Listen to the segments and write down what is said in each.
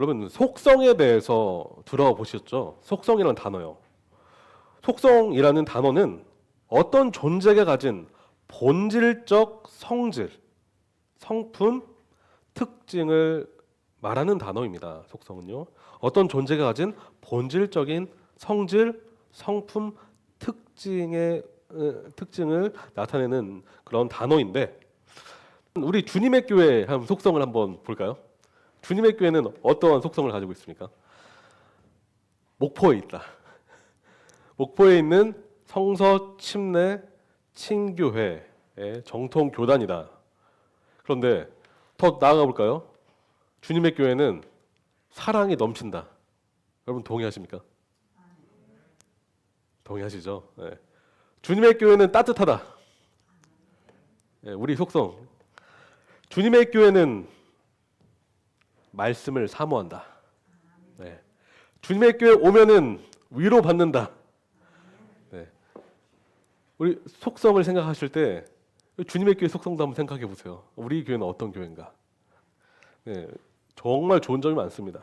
여러분 속성에 대해서 들어보셨죠? 속성이라는 단어요. 속성이라는 단어는 어떤 존재가 가진 본질적 성질, 성품, 특징을 말하는 단어입니다. 속성은요. 어떤 존재가 가진 본질적인 성질, 성품, 특징의 어, 특징을 나타내는 그런 단어인데 우리 주님의 교회 한 속성을 한번 볼까요? 주님의 교회는 어떠한 속성을 가지고 있습니까? 목포에 있다. 목포에 있는 성서 침례 친교회의 정통 교단이다. 그런데 더 나아가 볼까요? 주님의 교회는 사랑이 넘친다. 여러분 동의하십니까? 동의하시죠? 네. 주님의 교회는 따뜻하다. 네, 우리 속성. 주님의 교회는 말씀을 사모한다. 네. 주님의 교회 오면은 위로 받는다. 네. 우리 속성을 생각하실 때 주님의 교회 속성도 한번 생각해 보세요. 우리 교회는 어떤 교회인가? 네, 정말 좋은 점이 많습니다.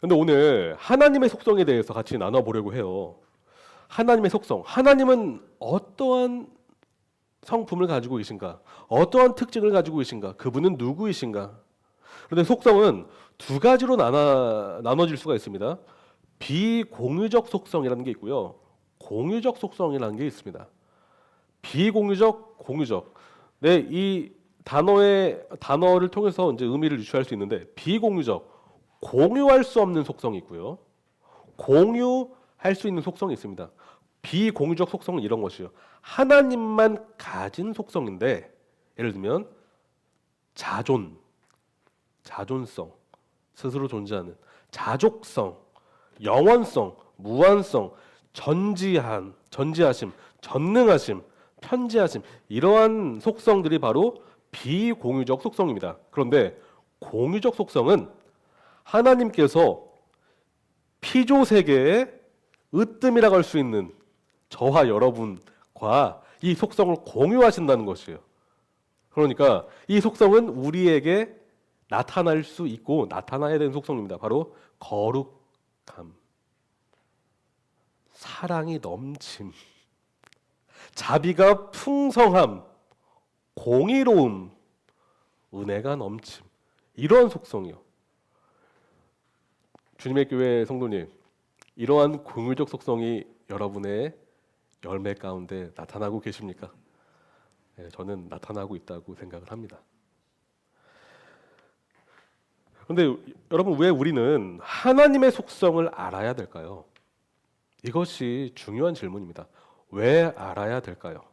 근데 오늘 하나님의 속성에 대해서 같이 나눠 보려고 해요. 하나님의 속성. 하나님은 어떠한 성품을 가지고 계신가? 어떠한 특징을 가지고 계신가? 그분은 누구이신가? 그런데 속성은 두 가지로 나눠, 나눠질 수가 있습니다. 비공유적 속성이라는 게 있고요. 공유적 속성이라는 게 있습니다. 비공유적, 공유적. 네, 이 단어의 단어를 통해서 이제 의미를 유추할 수 있는데 비공유적, 공유할 수 없는 속성이 있고요. 공유할 수 있는 속성이 있습니다. 비공유적 속성은 이런 것이요. 하나님만 가진 속성인데 예를 들면 자존, 자존성, 스스로 존재하는 자족성, 영원성, 무한성, 전지한, 전지하심, 전능하심, 편지하심 이러한 속성들이 바로 비공유적 속성입니다. 그런데 공유적 속성은 하나님께서 피조 세계의 으뜸이라고 할 수 있는 저와 여러분과 이 속성을 공유하신다는 것이에요. 그러니까 이 속성은 우리에게 나타날 수 있고 나타나야 되는 속성입니다. 바로 거룩함, 사랑이 넘침, 자비가 풍성함, 공의로움, 은혜가 넘침 이러한 속성이요. 주님의 교회 성도님, 이러한 공유적 속성이 여러분의 열매 가운데 나타나고 계십니까? 네, 저는 나타나고 있다고 생각을 합니다. 그런데 여러분 왜 우리는 하나님의 속성을 알아야 될까요? 이것이 중요한 질문입니다. 왜 알아야 될까요?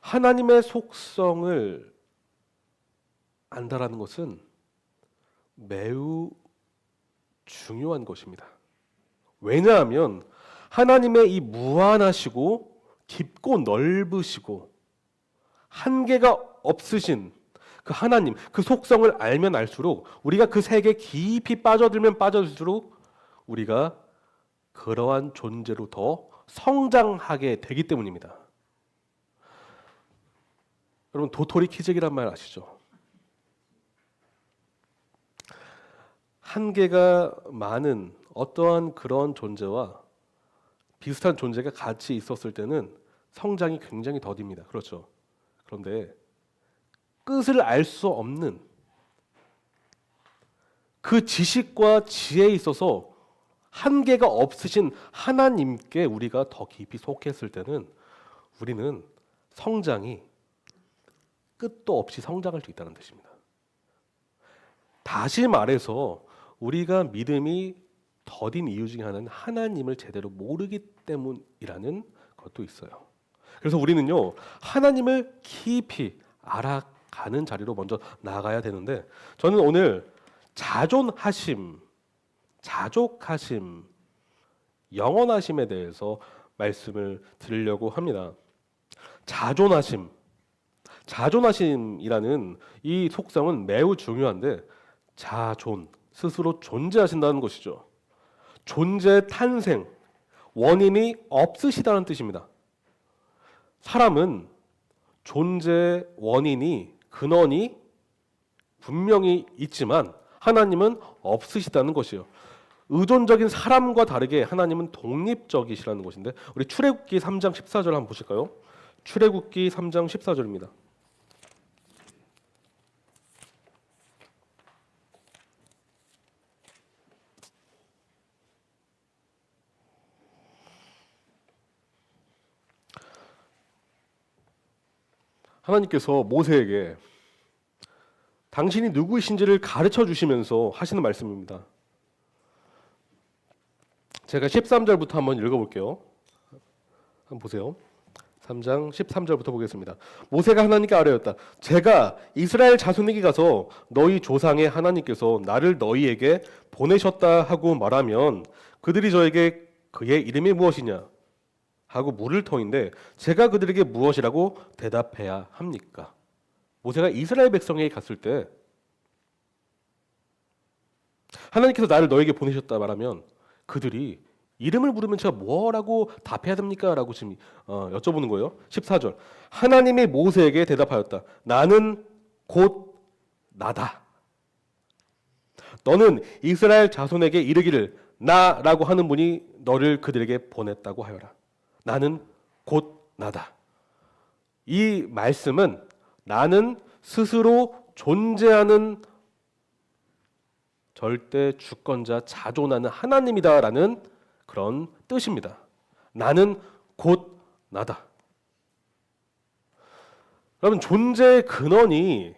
하나님의 속성을 안다라는 것은 매우 중요한 것입니다. 왜냐하면 하나님의 이 무한하시고 깊고 넓으시고 한계가 없으신 그 하나님, 그 속성을 알면 알수록 우리가 그 세계에 깊이 빠져들면 빠져들수록 우리가 그러한 존재로 더 성장하게 되기 때문입니다. 여러분 도토리 키재기란 말 아시죠? 한계가 많은 어떠한 그런 존재와 비슷한 존재가 같이 있었을 때는 성장이 굉장히 더딥니다. 그렇죠? 그런데 끝을 알 수 없는 그 지식과 지혜에 있어서 한계가 없으신 하나님께 우리가 더 깊이 속했을 때는 우리는 성장이 끝도 없이 성장할 수 있다는 뜻입니다. 다시 말해서 우리가 믿음이 더딘 이유 중에 하나는 하나님을 제대로 모르기 때문이라는 것도 있어요. 그래서 우리는요 하나님을 깊이 알아 가는 자리로 먼저 나가야 되는데 저는 오늘 자존하심, 자족하심, 영원하심에 대해서 말씀을 드리려고 합니다. 자존하심, 자존하심이라는 이 속성은 매우 중요한데 자존, 스스로 존재하신다는 것이죠. 존재 탄생, 원인이 없으시다는 뜻입니다. 사람은 존재 원인이 근원이 분명히 있지만 하나님은 없으시다는 것이요. 의존적인 사람과 다르게 하나님은 독립적이시라는 것인데 우리 출애굽기 3장 14절 한번 보실까요? 출애굽기 3장 14절입니다. 하나님께서 모세에게 당신이 누구이신지를 가르쳐 주시면서 하시는 말씀입니다. 제가 13절부터 한번 읽어 볼게요. 한번 보세요. 3장 13절부터 보겠습니다. 모세가 하나님께 아뢰었다. 제가 이스라엘 자손에게 가서 너희 조상의 하나님께서 나를 너희에게 보내셨다 하고 말하면 그들이 저에게 그의 이름이 무엇이냐 하고 물을 터인데 제가 그들에게 무엇이라고 대답해야 합니까? 모세가 이스라엘 백성에게 갔을 때 하나님께서 나를 너에게 보내셨다 말하면 그들이 이름을 부르면 제가 뭐라고 답해야 됩니까? 라고 지금 어, 여쭤보는 거예요. 14절. 하나님이 모세에게 대답하였다. 나는 곧 나다. 너는 이스라엘 자손에게 이르기를 나라고 하는 분이 너를 그들에게 보냈다고 하여라. 나는 곧 나다. 이 말씀은 나는 스스로 존재하는 절대 주권자 자존하는 하나님이다라는 그런 뜻입니다. 나는 곧 나다. 여러분 존재의 근원이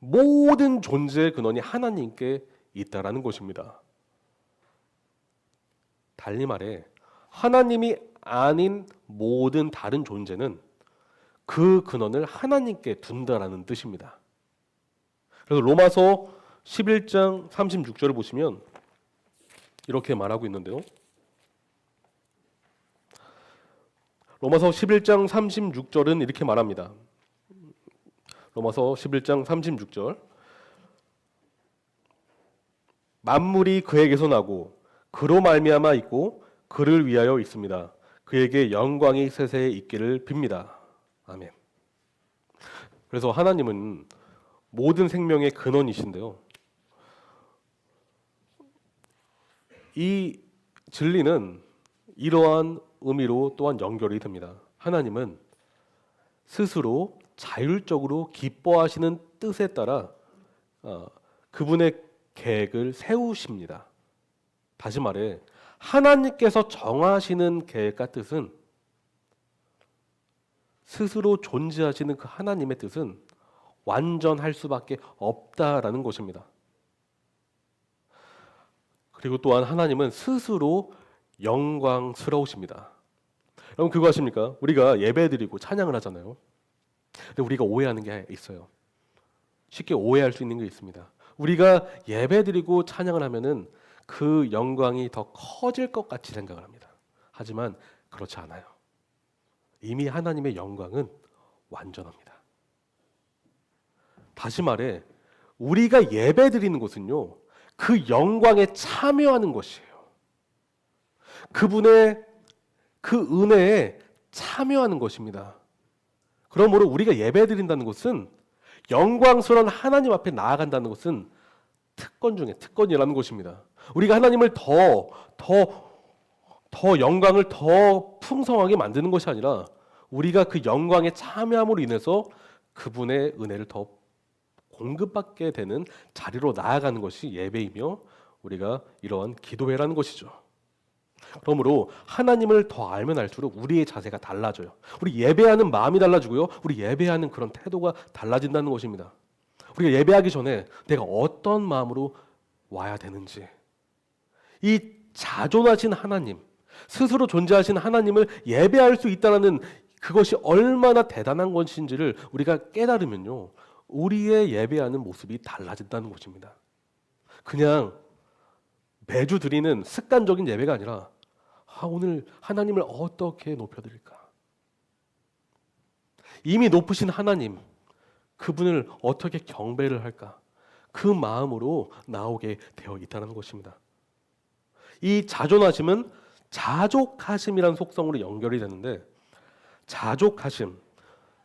모든 존재의 근원이 하나님께 있다라는 것입니다. 달리 말해 하나님이 아닌 모든 다른 존재는 그 근원을 하나님께 둔다라는 뜻입니다. 그래서 로마서 11장 36절을 보시면 이렇게 말하고 있는데요. 로마서 11장 36절은 이렇게 말합니다. 로마서 11장 36절. 만물이 그에게서 나고 그로 말미암아 있고 그를 위하여 있습니다. 그에게 영광이 세세에 있기를 빕니다. 아멘. 그래서 하나님은 모든 생명의 근원이신데요. 이 진리는 이러한 의미로 또한 연결이 됩니다. 하나님은 스스로 자율적으로 기뻐하시는 뜻에 따라 어, 그분의 계획을 세우십니다. 다시 말해 하나님께서 정하시는 계획과 뜻은 스스로 존재하시는 그 하나님의 뜻은 완전할 수밖에 없다라는 것입니다. 그리고 또한 하나님은 스스로 영광스러우십니다. 여러분 그거 아십니까? 우리가 예배드리고 찬양을 하잖아요. 근데 우리가 오해하는 게 있어요. 쉽게 오해할 수 있는 게 있습니다. 우리가 예배드리고 찬양을 하면은 그 영광이 더 커질 것 같이 생각을 합니다. 하지만 그렇지 않아요. 이미 하나님의 영광은 완전합니다. 다시 말해 우리가 예배 드리는 것은요. 그 영광에 참여하는 것이에요. 그분의 그 은혜에 참여하는 것입니다. 그러므로 우리가 예배 드린다는 것은 영광스러운 하나님 앞에 나아간다는 것은 특권 중에 특권이라는 것입니다. 우리가 하나님을 더, 더, 더 영광을 더 풍성하게 만드는 것이 아니라 우리가 그 영광에 참여함으로 인해서 그분의 은혜를 더 공급받게 되는 자리로 나아가는 것이 예배이며 우리가 이러한 기도회라는 것이죠. 그러므로 하나님을 더 알면 알수록 우리의 자세가 달라져요. 우리 예배하는 마음이 달라지고요. 우리 예배하는 그런 태도가 달라진다는 것입니다. 우리가 예배하기 전에 내가 어떤 마음으로 와야 되는지 이 자존하신 하나님, 스스로 존재하신 하나님을 예배할 수 있다는 그것이 얼마나 대단한 것인지를 우리가 깨달으면요. 우리의 예배하는 모습이 달라진다는 것입니다. 그냥 매주 드리는 습관적인 예배가 아니라 아, 오늘 하나님을 어떻게 높여드릴까? 이미 높으신 하나님, 그분을 어떻게 경배를 할까? 그 마음으로 나오게 되어 있다는 것입니다. 이 자존하심은 자족하심이라는 속성으로 연결이 되는데 자족하심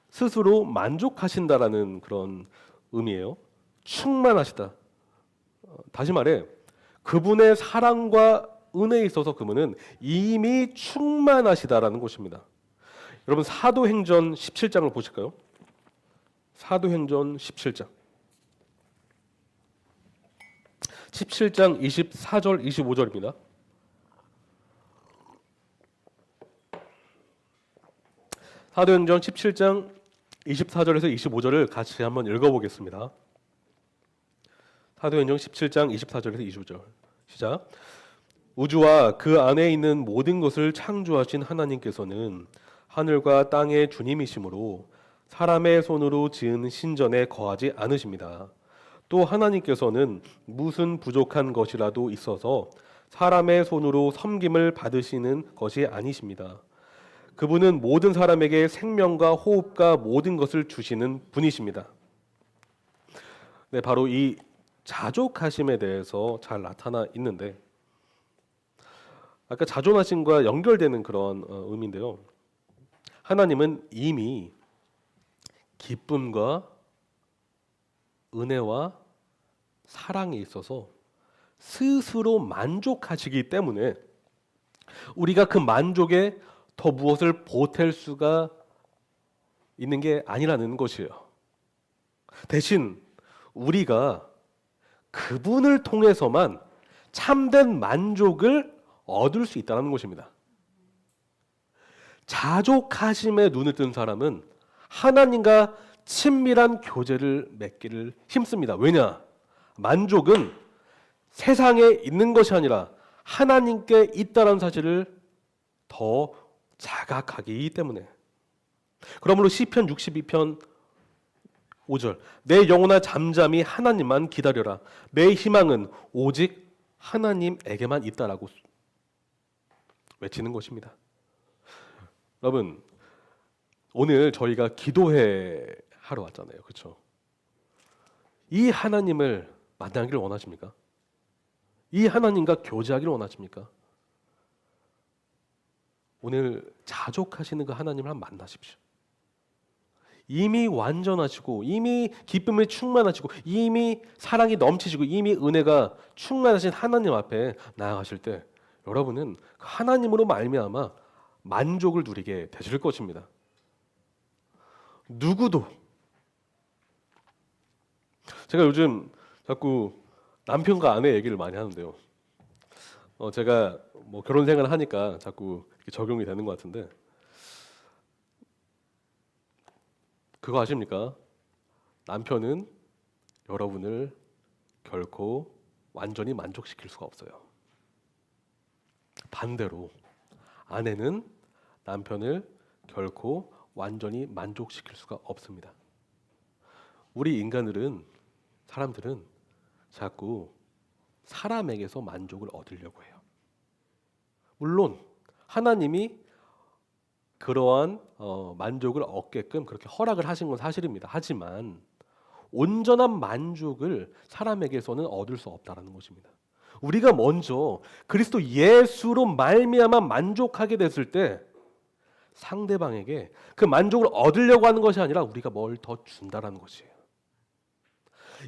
스스로 만족하신다라는 그런 의미예요. 충만하시다. 어, 다시 말해 그분의 사랑과 은혜에 있어서 그분은 이미 충만하시다라는 것입니다. 여러분 사도행전 17장을 보실까요? 사도행전 17장. 17장 24절 25절입니다. 사도행전 17장 24절에서 25절을 같이 한번 읽어보겠습니다. 사도행전 17장 24절에서 25절 시작. 우주와 그 안에 있는 모든 것을 창조하신 하나님께서는 하늘과 땅의 주님이시므로 사람의 손으로 지은 신전에 거하지 않으십니다. 또 하나님께서는 무슨 부족한 것이라도 있어서 사람의 손으로 섬김을 받으시는 것이 아니십니다. 그분은 모든 사람에게 생명과 호흡과 모든 것을 주시는 분이십니다. 네, 바로 이 자족하심에 대해서 잘 나타나 있는데 아까 자존하심과 연결되는 그런 어, 의미인데요. 하나님은 이미 기쁨과 은혜와 사랑에 있어서 스스로 만족하시기 때문에 우리가 그 만족에 더 무엇을 보탤 수가 있는 게 아니라는 것이에요. 대신 우리가 그분을 통해서만 참된 만족을 얻을 수 있다는 것입니다. 자족하심에 눈을 뜬 사람은 하나님과 친밀한 교제를 맺기를 힘씁니다. 왜냐? 만족은 세상에 있는 것이 아니라 하나님께 있다는 사실을 더 자각하기 때문에. 그러므로 시편 62편 5절 내 영혼아 잠잠히 하나님만 기다려라. 내 희망은 오직 하나님에게만 있다라고 외치는 것입니다. 여러분 오늘 저희가 기도회 하러 왔잖아요. 그렇죠? 이 하나님을 만나기를 원하십니까? 이 하나님과 교제하기를 원하십니까? 오늘 자족하시는 그 하나님을 한번 만나십시오. 이미 완전하시고 이미 기쁨에 충만하시고 이미 사랑이 넘치시고 이미 은혜가 충만하신 하나님 앞에 나아가실 때 여러분은 그 하나님으로 말미암아 만족을 누리게 되실 것입니다. 누구도 제가 요즘 자꾸 남편과 아내 얘기를 많이 하는데요. 어 제가 뭐 결혼 생활을 하니까 자꾸 적용이 되는 것 같은데 그거 아십니까? 남편은 여러분을 결코 완전히 만족시킬 수가 없어요. 반대로 아내는 남편을 결코 완전히 만족시킬 수가 없습니다. 우리 인간들은 사람들은 자꾸 사람에게서 만족을 얻으려고 해요. 물론 하나님이 그러한 어, 만족을 얻게끔 그렇게 허락을 하신 건 사실입니다. 하지만 온전한 만족을 사람에게서는 얻을 수 없다라는 것입니다. 우리가 먼저 그리스도 예수로 말미암아 만족하게 됐을 때 상대방에게 그 만족을 얻으려고 하는 것이 아니라 우리가 뭘 더 준다라는 것이에요.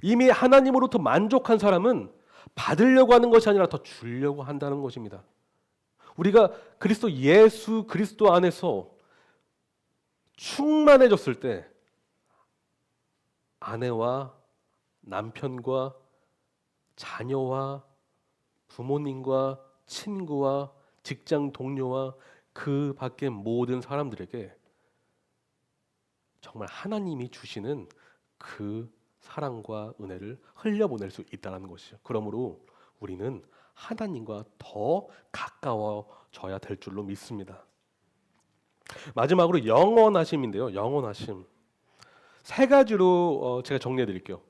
이미 하나님으로부터 만족한 사람은 받으려고 하는 것이 아니라 더 주려고 한다는 것입니다. 우리가 그리스도 예수 그리스도 안에서 충만해졌을 때 아내와 남편과 자녀와 부모님과 친구와 직장 동료와 그 밖의 모든 사람들에게 정말 하나님이 주시는 그 사랑과 은혜를 흘려보낼 수 있다는 것이죠. 그러므로 우리는 하나님과 더 가까워져야 될 줄로 믿습니다. 마지막으로 영원하심인데요. 영원하심 세 가지로 어, 제가 정리해 드릴게요.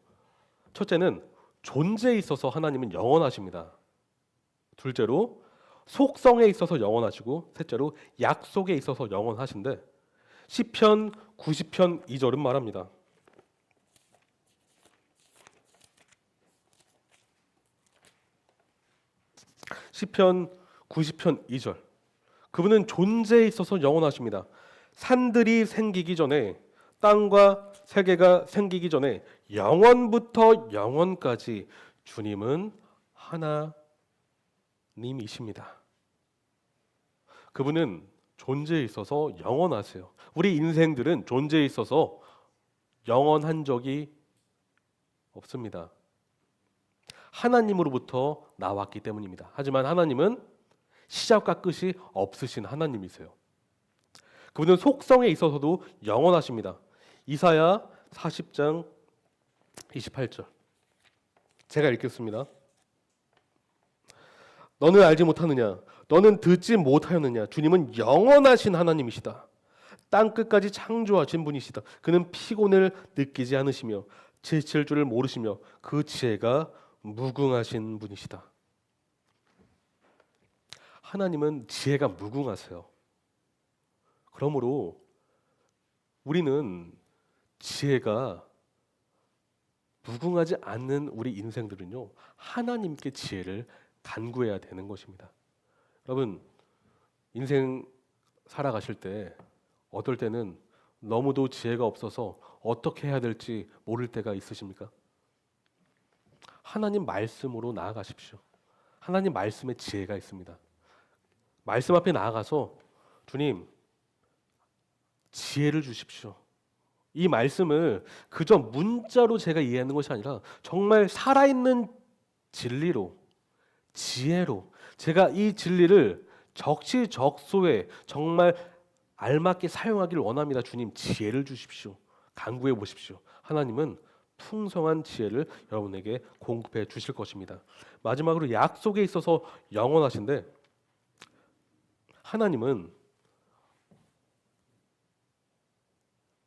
첫째는 존재에 있어서 하나님은 영원하십니다. 둘째로 속성에 있어서 영원하시고 셋째로 약속에 있어서 영원하신데 시편 90편 2절은 말합니다. 시편 90편 2절. 그분은 존재에 있어서 영원하십니다. 산들이 생기기 전에 땅과 세계가 생기기 전에 영원부터 영원까지 주님은 하나님이십니다. 그분은 존재에 있어서 영원하세요. 우리 인생들은 존재에 있어서 영원한 적이 없습니다. 하나님으로부터 나왔기 때문입니다. 하지만 하나님은 시작과 끝이 없으신 하나님이세요. 그분은 속성에 있어서도 영원하십니다. 이사야 40장 28절. 제가 읽겠습니다. 너는 알지 못하느냐? 너는 듣지 못하였느냐? 주님은 영원하신 하나님이시다. 땅 끝까지 창조하신 분이시다. 그는 피곤을 느끼지 않으시며 지칠 줄을 모르시며 그 지혜가 무궁하신 분이시다. 하나님은 지혜가 무궁하세요. 그러므로 우리는 지혜가 무궁하지 않는 우리 인생들은요 하나님께 지혜를 간구해야 되는 것입니다. 여러분 인생 살아가실 때 어떨 때는 너무도 지혜가 없어서 어떻게 해야 될지 모를 때가 있으십니까? 하나님 말씀으로 나아가십시오. 하나님 말씀에 지혜가 있습니다. 말씀 앞에 나아가서 주님 지혜를 주십시오. 이 말씀을 그저 문자로 제가 이해하는 것이 아니라 정말 살아있는 진리로 지혜로 제가 이 진리를 적시적소에 정말 알맞게 사용하기를 원합니다. 주님 지혜를 주십시오. 간구해 보십시오. 하나님은 풍성한 지혜를 여러분에게 공급해 주실 것입니다. 마지막으로 약속에 있어서 영원하신데 하나님은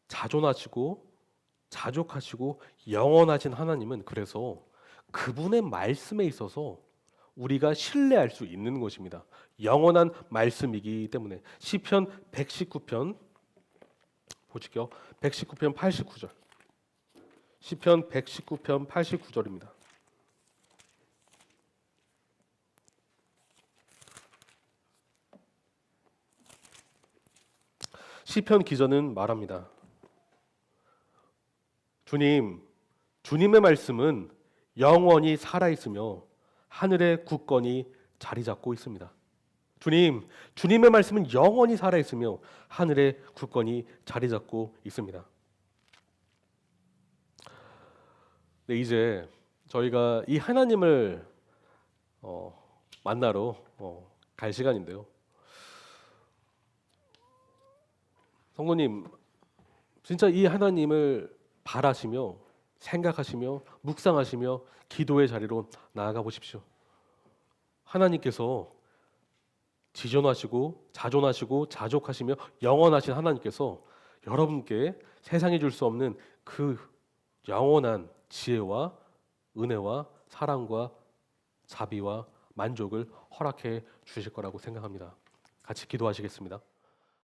자존하시고 자족하시고 영원하신 하나님은 그래서 그분의 말씀에 있어서 우리가 신뢰할 수 있는 것입니다. 영원한 말씀이기 때문에 시편 119편 보실게요. 119편 89절. 시편 119편 89절입니다. 시편 기자는 말합니다. 주님, 주님의 말씀은 영원히 살아 있으며 하늘의 굳건히 자리 잡고 있습니다. 주님, 주님의 말씀은 영원히 살아 있으며 하늘의 굳건히 자리 잡고 있습니다. 네, 이제 저희가 이 하나님을 어, 만나러 어, 갈 시간인데요. 성도님, 진짜 이 하나님을 바라시며 생각하시며 묵상하시며 기도의 자리로 나아가 보십시오. 하나님께서 지존하시고 자존하시고 자족하시며 영원하신 하나님께서 여러분께 세상이 줄 수 없는 그 영원한 지혜와 은혜와 사랑과 자비와 만족을 허락해 주실 거라고 생각합니다. 같이 기도하시겠습니다.